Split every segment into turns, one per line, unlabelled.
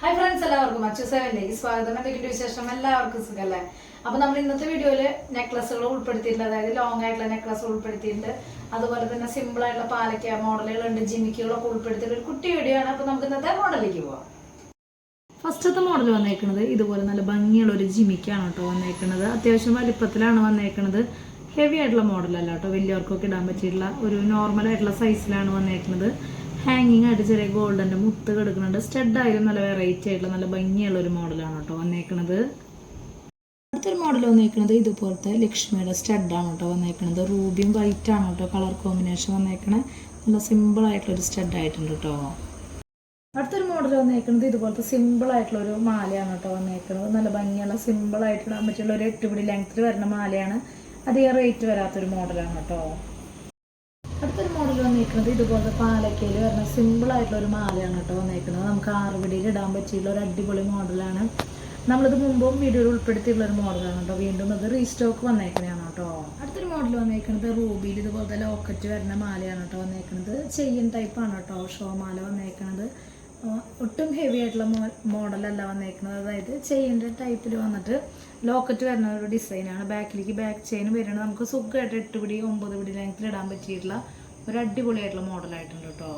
Hi friends എല്ലാവർക്കും അച്ചു സെവനിലേക്ക് സ്വാഗതം. എന്തൊക്കെയുണ്ട് വിശേഷം? എല്ലാവർക്കും സുഖല്ലേ? അപ്പൊ നമ്മൾ ഇന്നത്തെ വീഡിയോയിൽ നെക്ലസുകൾ ഉൾപ്പെടുത്തിയിട്ടുണ്ട്. അതായത് ലോങ് ആയിട്ടുള്ള നെക്ലസ് ഉൾപ്പെടുത്തിയിട്ടുണ്ട്. അതുപോലെ തന്നെ സിമ്പിൾ ആയിട്ടുള്ള പാലക്ക മോഡലുകളുണ്ട് ജിമിക്കുകളൊക്കെ ഉൾപ്പെടുത്തിയിട്ട് ഒരു കുട്ടി വീഡിയോ ആണ്. അപ്പൊ നമുക്ക് ഇന്നത്തെ മോഡലിലേക്ക് പോവാം. ഫസ്റ്റത്തെ മോഡൽ വന്നേക്കുന്നത് ഇതുപോലെ നല്ല ഭംഗിയുള്ള ഒരു ജിമിക്കാണ് കേട്ടോ വന്നേക്കുന്നത് അത്യാവശ്യം വലിപ്പത്തിലാണ് വന്നേക്കുന്നത് ഹെവി ആയിട്ടുള്ള മോഡലല്ല കേട്ടോ. വലിയവർക്കൊക്കെ ഇടാൻ പറ്റിയിട്ടുള്ള ഒരു നോർമൽ ആയിട്ടുള്ള സൈസിലാണ് വന്നേക്കുന്നത് ഹാങ്ങിങ് ആയിട്ട് ചെറിയ ഗോൾഡന്റെ മുത്ത് കിടക്കുന്നുണ്ട്. സ്റ്റഡ് ആയാലും നല്ല വെറൈറ്റി ആയിട്ടുള്ള നല്ല ഭംഗിയുള്ള ഒരു മോഡലാണ് കേട്ടോ വന്നേക്കുന്നത് അടുത്തൊരു മോഡൽ വന്നേക്കുന്നത് ഇതുപോലത്തെ ലക്ഷ്മിയുടെ സ്റ്റഡാണ് കേട്ടോ വന്നേക്കുന്നത് റൂബിയും വൈറ്റ് ആണ് കേട്ടോ കളർ കോമ്പിനേഷൻ വന്നേക്കണേ. നല്ല സിമ്പിൾ ആയിട്ടുള്ള ഒരു സ്റ്റഡ് ആയിട്ടുണ്ട് കേട്ടോ. അടുത്തൊരു മോഡൽ വന്നേക്കുന്നത് ഇതുപോലത്തെ സിമ്പിൾ ആയിട്ടുള്ള ഒരു മാലയാണ് കേട്ടോ വന്നേക്കുന്നത് നല്ല ഭംഗിയുള്ള സിമ്പിൾ ആയിട്ടുള്ള പറ്റിയുള്ള ഒരു എട്ടുപിടി ലെങ്ത്തിൽ വരുന്ന മാലയാണ്. അധികം റേറ്റ് വരാത്തൊരു മോഡലാണ് കേട്ടോ. അടുത്തൊരു മോഡൽ വന്നിരിക്കുന്നത് ഇതുപോലെ പാലക്കയിൽ വരുന്ന സിമ്പിൾ ആയിട്ടുള്ള ഒരു മാലയാണ് കേട്ടോ വന്നിരിക്കുന്നത് നമുക്ക് ആറുപിടിയിൽ ഇടാൻ പറ്റിയുള്ള ഒരു അടിപൊളി മോഡലാണ് നമ്മളിത് മുമ്പും വീഡിയോയിൽ ഉൾപ്പെടുത്തിയുള്ള ഒരു മോഡലാണ് കേട്ടോ. വീണ്ടും അത് റീസ്റ്റോക്ക് വന്നേക്കുന്നതാണ് കേട്ടോ. അടുത്തൊരു മോഡൽ വന്നേക്കുന്നത് റൂബിയിൽ ഇതുപോലത്തെ ലോക്കറ്റ് വരുന്ന മാലയാണ് കേട്ടോ വന്നേക്കുന്നത്. ചെയിൻ ടൈപ്പാണ് കേട്ടോ ഷോ മാല വന്നേക്കുന്നത്. ഒട്ടും ഹെവി ആയിട്ടുള്ള മോഡലല്ല വന്നേക്കുന്നത്. അതായത് ചെയിന്റെ ടൈപ്പിൽ വന്നിട്ട് ലോക്കറ്റ് വരുന്ന ഒരു ഡിസൈനാണ് ബാക്കിലേക്ക് ബാക്ക് ചെയിൻ വരുന്നത് നമുക്ക് സുഖമായിട്ട് എട്ട് പിടി ഒമ്പത് പിടി ലെങ്ത്തിൽ ഇടാൻ പറ്റിയിട്ടുള്ള ഒരു അടിപൊളിയായിട്ടുള്ള മോഡലായിട്ടുണ്ട് കേട്ടോ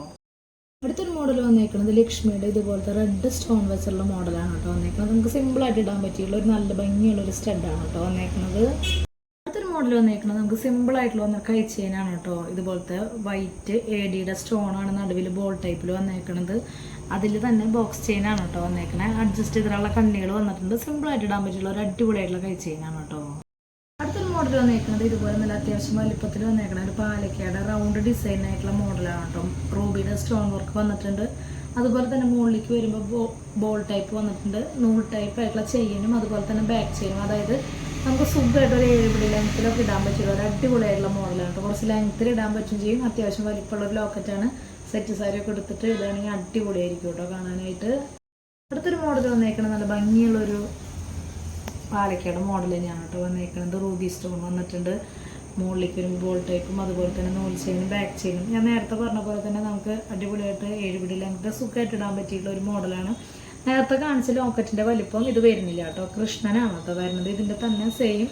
അടുത്തൊരു മോഡൽ വന്നേക്കുന്നത് ലക്ഷ്മിയുടെ ഇതുപോലത്തെ റെഡ് സ്റ്റോൺ വെച്ചുള്ള മോഡലാണ് കേട്ടോ വന്നേക്കുന്നത്. നമുക്ക് സിമ്പിളായിട്ട് ഇടാൻ പറ്റിയുള്ള ഒരു നല്ല ഭംഗിയുള്ള ഒരു സ്റ്റഡാണ് കേട്ടോ വന്നേക്കുന്നത്. മോഡൽ വന്നേക്കുന്നത് നമുക്ക് സിമ്പിൾ ആയിട്ടുള്ള വന്ന കൈ ചെയിനാണ് കേട്ടോ ഇതുപോലത്തെ വൈറ്റ് എ ഡിയുടെ സ്റ്റോൺ ആണ് നടുവിൽ ബോൾ ടൈപ്പിൽ വന്നേക്കുന്നത് അതിൽ തന്നെ ബോക്സ് ചെയിനാണ് കേട്ടോ വന്നേക്കണേ. അഡ്ജസ്റ്റ് ചെയ്തിട്ടുള്ള കണ്ണികൾ വന്നിട്ടുണ്ട്. സിമ്പിൾ ആയിട്ട് ഇടാൻ പറ്റിയുള്ള ഒരു അടിപൊളിയായിട്ടുള്ള കൈ ചെയിനാണ് കേട്ടോ. അടുത്തൊരു മോഡൽ വന്നേക്കുന്നത് ഇതുപോലെ നല്ല അത്യാവശ്യം വലിപ്പത്തിൽ വന്നേക്കണ. ഒരു പാലക്കയുടെ റൗണ്ട് ഡിസൈൻ ആയിട്ടുള്ള മോഡലാണ് കേട്ടോ. റൂബിയുടെ സ്റ്റോൺ വർക്ക് വന്നിട്ടുണ്ട്. അതുപോലെ തന്നെ മുകളിലേക്ക് വരുമ്പോൾ ബോൾ ടൈപ്പ് വന്നിട്ടുണ്ട്. നൂൽ ടൈപ്പ് ആയിട്ടുള്ള ചെയിനും അതുപോലെ തന്നെ ബാക്ക് ചെയിനും അതായത് നമുക്ക് സുഖമായിട്ട് ഒരു ഏഴ് പിടി ലെങ്ത്തിലൊക്കെ ഇടാൻ പറ്റില്ല. ഒരു അടിപൊളിയായിട്ടുള്ള മോഡലാണ് കേട്ടോ കുറച്ച് ലെങ്ത്തിൽ ഇടാൻ പറ്റും ചെയ്യും. അത്യാവശ്യം വലിപ്പമുള്ള ഒരു ലോക്കറ്റാണ് സെറ്റ് സാരി ഒക്കെ എടുത്തിട്ട് ഇതാണെങ്കിൽ അടിപൊളിയായിരിക്കും കേട്ടോ കാണാനായിട്ട്. അടുത്തൊരു മോഡൽ വന്നേക്കണം നല്ല ഭംഗിയുള്ളൊരു പാലക്കയുടെ മോഡൽ തന്നെയാണ് കേട്ടോ വന്നേക്കുന്നത് റൂബി സ്റ്റോൺ വന്നിട്ടുണ്ട്. മുകളിലേക്ക് ഒരു ബോൾ ടൈപ്പും അതുപോലെ തന്നെ നൂൽ ചെയിനും ബാക്ക് ചെയിനും ഞാൻ നേരത്തെ പറഞ്ഞ പോലെ തന്നെ നമുക്ക് അടിപൊളിയായിട്ട് ഏഴുപിടി ലെങ്ത് സുഖമായിട്ട് ഇടാൻ പറ്റിയിട്ടുള്ള ഒരു മോഡലാണ് നേരത്തെ കാണിച്ച ലോക്കറ്റിന്റെ വലിപ്പം ഇത് വരുന്നില്ല കേട്ടോ. കൃഷ്ണനാണ് കേട്ടോ വരുന്നത്. ഇതിന്റെ തന്നെ സെയിം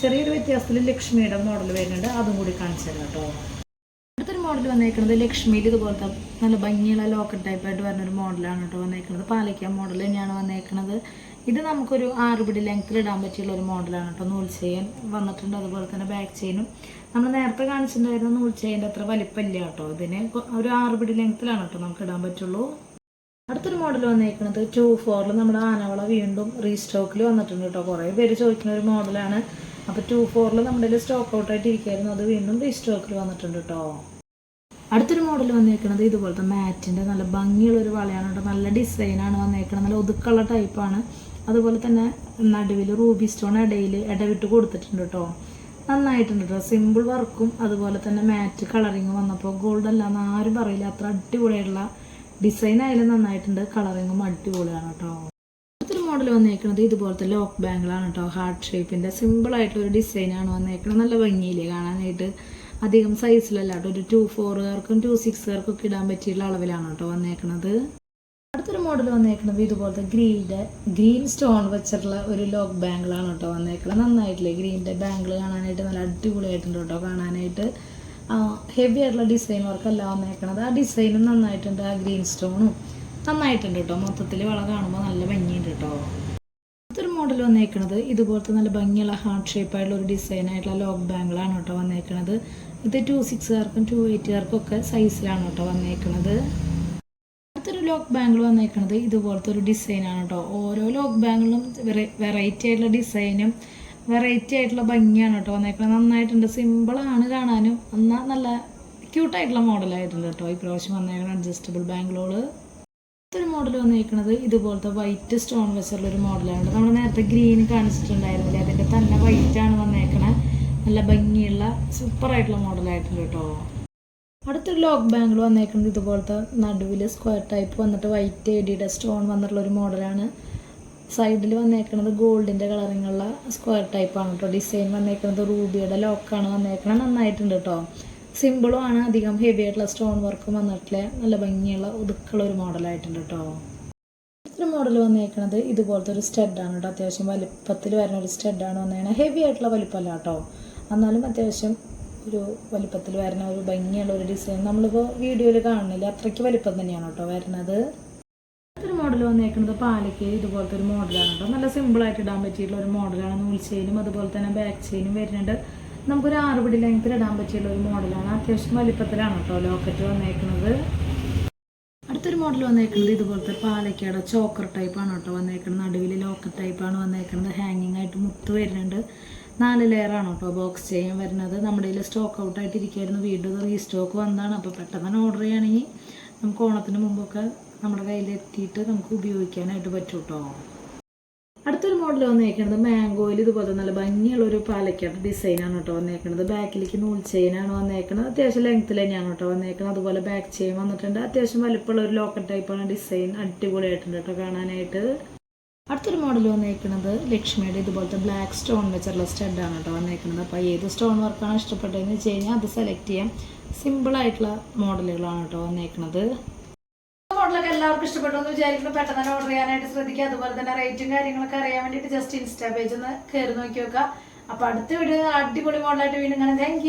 ചെറിയൊരു വ്യത്യാസത്തിൽ ലക്ഷ്മിയുടെ മോഡൽ വരുന്നുണ്ട്. അതും കൂടി കാണിച്ചു തരാം കേട്ടോ. അടുത്തൊരു മോഡൽ വന്നേക്കുന്നത് ലക്ഷ്മിയിൽ ഇതുപോലത്തെ നല്ല ഭംഗിയുള്ള ലോക്കറ്റ് ടൈപ്പായിട്ട് വരുന്ന ഒരു മോഡലാണ് കേട്ടോ വന്നേക്കുന്നത്. പാലയ്ക്ക മോഡൽ തന്നെയാണ് വന്നേക്കുന്നത്. ഇത് നമുക്കൊരു ആറ് പിടി ലെങ്ത്തിൽ ഇടാൻ പറ്റിയുള്ള ഒരു മോഡലാണ് കേട്ടോ. നൂൽ ചെയിൻ വന്നിട്ടുണ്ട്. അതുപോലെ തന്നെ ബാക്ക് ചെയിനും നമ്മൾ നേരത്തെ കാണിച്ചിട്ടുണ്ടായിരുന്ന നൂൽ ചെയിന്റെ അത്ര വലിപ്പമില്ല കേട്ടോ. ഇതിന് ഒരു ആറ് പിടി ലെങ്ത്തിലാണ് കേട്ടോ നമുക്ക് ഇടാൻ പറ്റുള്ളൂ. അടുത്തൊരു മോഡൽ വന്നേക്കുന്നത് ടു ഫോറിൽ നമ്മുടെ ആനവള വീണ്ടും റീസ്റ്റോക്കിൽ വന്നിട്ടുണ്ട് കേട്ടോ കുറേ പേര് ചോദിക്കുന്ന ഒരു മോഡലാണ് അപ്പോൾ ടു ഫോറിൽ നമ്മുടെ സ്റ്റോക്ക് ഔട്ട് ആയിട്ട് ഇരിക്കുമായിരുന്നു അത് വീണ്ടും റീസ്റ്റോക്കിൽ വന്നിട്ടുണ്ട് കേട്ടോ അടുത്തൊരു മോഡൽ വന്നേക്കുന്നത് ഇതുപോലത്തെ മാറ്റിന്റെ നല്ല ഭംഗിയുള്ള ഒരു വളയാണ് കേട്ടോ നല്ല ഡിസൈനാണ് വന്നേക്കുന്നത് നല്ല ഒതുക്കുള്ള ടൈപ്പാണ് അതുപോലെ തന്നെ നടുവിൽ റൂബി സ്റ്റോൺ ഇടയിൽ ഇടവിട്ട് കൊടുത്തിട്ടുണ്ട് കേട്ടോ നന്നായിട്ടുണ്ട് കേട്ടോ സിമ്പിൾ വർക്കും അതുപോലെ തന്നെ മാറ്റ് കളറിങ് വന്നപ്പോൾ ഗോൾഡ് അല്ലാന്ന് ആരും പറയില്ല. അത്ര അടിപൊളിയായിട്ടുള്ള ഡിസൈൻ ആയാലും നന്നായിട്ടുണ്ട്. കളറിങ്ങും അടിപൊളിയാണ് കേട്ടോ. അടുത്തൊരു മോഡൽ വന്നേക്കുന്നത് ഇതുപോലത്തെ ലോക്ക് ബാങ്കിളാണ് കേട്ടോ. ഹാർട്ട് ഷേപ്പിന്റെ സിമ്പിൾ ആയിട്ടുള്ള ഒരു ഡിസൈനാണ് വന്നേക്കുന്നത് നല്ല ഭംഗിയില്ലേ കാണാനായിട്ട്. അധികം സൈസിലല്ല കേട്ടോ. ഒരു ടു ഫോറുകാർക്കും ടു സിക്സുകാർക്കും ഒക്കെ ഇടാൻ പറ്റിയുള്ള അളവിലാണ് കേട്ടോ വന്നേക്കുന്നത് അടുത്തൊരു മോഡൽ വന്നേക്കുന്നത് ഇതുപോലത്തെ ഗ്രീന്റെ ഗ്രീൻ സ്റ്റോൺ വെച്ചിട്ടുള്ള ഒരു ലോക്ക് ബാങ്കിളാണ് കേട്ടോ വന്നേക്കുന്നത് നന്നായിട്ടില്ലേ ഗ്രീന്റെ ബാങ്കിൾ കാണാനായിട്ട്. നല്ല അടിപൊളിയായിട്ടുണ്ട് കേട്ടോ കാണാനായിട്ട്. ഹെവി ആയിട്ടുള്ള ഡിസൈൻ വർക്കല്ല വന്നേക്കണത്. ആ ഡിസൈനും നന്നായിട്ടുണ്ട് ആ ഗ്രീൻ സ്റ്റോണും നന്നായിട്ടുണ്ട് കേട്ടോ മൊത്തത്തിൽ വള കാണുമ്പോൾ നല്ല ഭംഗിയുണ്ട് കേട്ടോ അടുത്തൊരു മോഡൽ വന്നേക്കണത് ഇതുപോലത്തെ നല്ല ഭംഗിയുള്ള ഹാർട്ട് ഷേപ്പ് ആയിട്ടുള്ള ഒരു ഡിസൈൻ ആയിട്ടുള്ള ലോക്ക് ബാങ്കിളാണ് കേട്ടോ വന്നേക്കുന്നത് ഇത് ടു സിക്സുകാർക്കും ടു എയ്റ്റുകാർക്കും ഒക്കെ സൈസിലാണ് കേട്ടോ വന്നേക്കുന്നത് അടുത്തൊരു ലോക്ക് ബാങ്കിൾ വന്നേക്കുന്നത് ഇതുപോലത്തെ ഒരു ഡിസൈനാണ് കേട്ടോ ഓരോ ലോക്ക് ബാങ്കിളും വെറൈറ്റി ആയിട്ടുള്ള ഡിസൈനും വെറൈറ്റി ആയിട്ടുള്ള ഭംഗിയാണ് കേട്ടോ വന്നേക്കുന്നത് നന്നായിട്ടുണ്ട്. സിമ്പിളാണ് കാണാനും. എന്നാൽ നല്ല ക്യൂട്ടായിട്ടുള്ള മോഡലായിട്ടുണ്ട് കേട്ടോ. ഇപ്രാവശ്യം വന്നേക്കുന്ന അഡ്ജസ്റ്റബിൾ ബാങ്കിളോൾ ഒരു മോഡൽ വന്നേക്കുന്നത് ഇതുപോലത്തെ വൈറ്റ് സ്റ്റോൺ വെച്ചുള്ള ഒരു മോഡലാണ് നമ്മൾ നേരത്തെ ഗ്രീൻ കാണിച്ചിട്ടുണ്ടായിരുന്നില്ലേ? അതിന്റെ തന്നെ വൈറ്റ് ആണ് വന്നേക്കണേ നല്ല ഭംഗിയുള്ള സൂപ്പർ ആയിട്ടുള്ള മോഡലായിട്ടുണ്ട് കേട്ടോ. അടുത്തൊരു ലോക്ക് ബാങ്കിൾ വന്നേക്കുന്നത് ഇതുപോലത്തെ നടുവിൽ സ്ക്വയർ ടൈപ്പ് വന്നിട്ട് വൈറ്റ് എഡിയുടെ സ്റ്റോൺ വന്നിട്ടുള്ള ഒരു മോഡലാണ് സൈഡിൽ വന്നേക്കുന്നത് ഗോൾഡിന്റെ കളറിങ്ങുള്ള സ്ക്വയർ ടൈപ്പാണ് കേട്ടോ ഡിസൈൻ വന്നേക്കുന്നത് റൂബിയുടെ ലോക്കാണ് വന്നേക്കുന്നത് നന്നായിട്ടുണ്ട് കേട്ടോ സിമ്പിളും ആണ് അധികം ഹെവി ആയിട്ടുള്ള സ്റ്റോൺ വർക്കും വന്നിട്ടില്ല? നല്ല ഭംഗിയുള്ള ഒതുക്കുള്ള ഒരു മോഡലായിട്ടുണ്ട് കേട്ടോ അടുത്തൊരു മോഡൽ വന്നേക്കുന്നത് ഇതുപോലത്തെ ഒരു സ്റ്റെഡാണ് കേട്ടോ അത്യാവശ്യം വലിപ്പത്തിൽ വരുന്ന ഒരു സ്റ്റെഡാണ് വന്നേക്കുന്നത് ഹെവി ആയിട്ടുള്ള വലിപ്പമല്ല കേട്ടോ എന്നാലും അത്യാവശ്യം ഒരു വലിപ്പത്തിൽ വരുന്ന ഒരു ഭംഗിയുള്ള ഒരു ഡിസൈൻ നമ്മളിപ്പോൾ വീഡിയോയിൽ കാണുന്നില്ല? അത്രയ്ക്ക് വലിപ്പം തന്നെയാണ് കേട്ടോ വരുന്നത്. ഒരു മോഡൽ വന്നേക്കുന്നത് പാലയ്ക്ക് ഇതുപോലത്തെ ഒരു മോഡലാണ് കേട്ടോ നല്ല സിമ്പിളായിട്ട് ഇടാൻ പറ്റിയിട്ടുള്ള ഒരു മോഡലാണ് നൂൽ ചെയിനും അതുപോലെ തന്നെ ബാക്ക് ചെയിനും വരുന്നുണ്ട്. നമുക്കൊരു ആറുപടി പിടി ലെങ്ത്തിൽ ഇടാൻ പറ്റിയുള്ള ഒരു മോഡലാണ് അത്യാവശ്യം വലിപ്പത്തിലാണ് കേട്ടോ ലോക്കറ്റ് വന്നേക്കുന്നത് അടുത്തൊരു മോഡൽ വന്നേക്കുന്നത് ഇതുപോലത്തെ പാലയ്ക്കയുടെ ചോക്കർ ടൈപ്പാണ് കേട്ടോ വന്നേക്കുന്നത് നടുവിൽ ലോക്കർ ടൈപ്പാണ് വന്നേക്കുന്നത് ഹാങ്ങിങ് ആയിട്ട് മുത്ത് വരുന്നുണ്ട്. നാല് ലെയറാണ് കേട്ടോ ബോക്സ് ചെയ്യാൻ വരുന്നത്. നമ്മുടെ കയ്യിൽ സ്റ്റോക്ക് ഔട്ട് ആയിട്ട് ഇരിക്കുകയായിരുന്നു വീണ്ടും റീസ്റ്റോക്ക് വന്നതാണ്. അപ്പോൾ പെട്ടെന്ന് ഓർഡർ ചെയ്യുകയാണെങ്കിൽ നമുക്ക് ഓണത്തിന് മുമ്പൊക്കെ നമ്മുടെ കയ്യിൽ എത്തിയിട്ട് നമുക്ക് ഉപയോഗിക്കാനായിട്ട് പറ്റും കേട്ടോ അടുത്തൊരു മോഡൽ വന്നേക്കുന്നത് മാംഗോയിൽ ഇതുപോലെ നല്ല ഭംഗിയുള്ള ഒരു പാലക്കാട് ഡിസൈനാണ് കേട്ടോ വന്നേക്കുന്നത് ബാക്കിലേക്ക് നൂൽ ചെയിനാണ് വന്നേക്കുന്നത് അത്യാവശ്യം ലെങ്ത്തിൽ തന്നെയാണ് കേട്ടോ വന്നേക്കുന്നത് അതുപോലെ ബാക്ക് ചെയിൻ വന്നിട്ടുണ്ട്. അത്യാവശ്യം വലിപ്പമുള്ള ഒരു ലോക്കൽ ടൈപ്പാണ് ഡിസൈൻ അടിപൊളിയായിട്ടുണ്ട് കേട്ടോ കാണാനായിട്ട്. അടുത്തൊരു മോഡൽ വന്നേക്കുന്നത് ലക്ഷ്മിയുടെ ഇതുപോലത്തെ ബ്ലാക്ക് സ്റ്റോൺ വെച്ചുള്ള സ്റ്റഡാണ് കേട്ടോ വന്നേക്കുന്നത് അപ്പോൾ ഏത് സ്റ്റോൺ വർക്കാണ് ഇഷ്ടപ്പെട്ടതെന്ന് വെച്ച് കഴിഞ്ഞാൽ അത് സെലക്ട് ചെയ്യാം സിമ്പിളായിട്ടുള്ള മോഡലുകളാണ് കേട്ടോ വന്നേക്കുന്നത് മോഡലൊക്കെ എല്ലാവർക്കും ഇഷ്ടപ്പെട്ടു എന്ന് വിചാരിക്കുന്നു. പെട്ടെന്ന് തന്നെ ഓർഡർ ചെയ്യാനായിട്ട് ശ്രദ്ധിക്കുക. അതുപോലെ തന്നെ റേറ്റും കാര്യങ്ങളൊക്കെ അറിയാൻ വേണ്ടിട്ട് ജസ്റ്റ് ഇൻസ്റ്റാ പേജ് ഒന്ന് കയറി നോക്കി വെക്കുക. അപ്പൊ അടുത്ത വീഡിയോ അടിപൊളി മോഡലായിട്ട് വീണ്ടും കാണാം. താങ്ക്